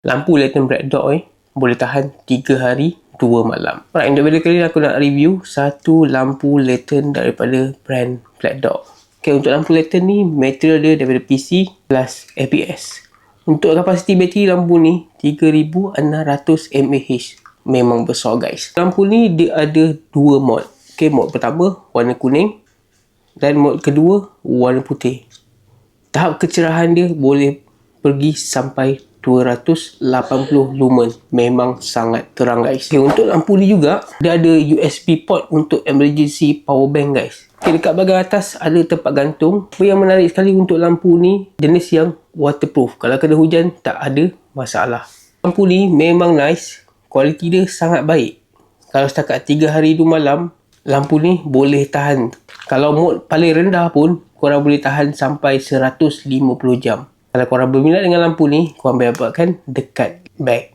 Lampu Lantern Black Dot eh, boleh tahan 3 hari 2 malam. Alright, untuk video kali ni aku nak review satu lampu lantern daripada brand Black Dot. Okay, untuk lampu lantern ni, material dia daripada PC plus ABS. Untuk kapasiti bateri lampu ni, 3600 mAh. Memang besar guys. Lampu ni dia ada dua mod. Okay, mod pertama warna kuning dan mod kedua warna putih. Tahap kecerahan dia boleh pergi sampai 280 lumen. Memang sangat terang guys. Okay, untuk lampu ni juga dia ada USB port untuk emergency power bank guys. Okay, dekat bahagian atas ada tempat gantung. Apa yang menarik sekali untuk lampu ni jenis yang waterproof. Kalau kena hujan tak ada masalah. Lampu ni memang nice. Kualiti dia sangat baik. Kalau setakat 3 hari 2 malam lampu ni boleh tahan. Kalau mod paling rendah pun korang boleh tahan sampai 150 jam kalau korang berminat dengan lampu ni, korang boleh dapatkan dekat bag.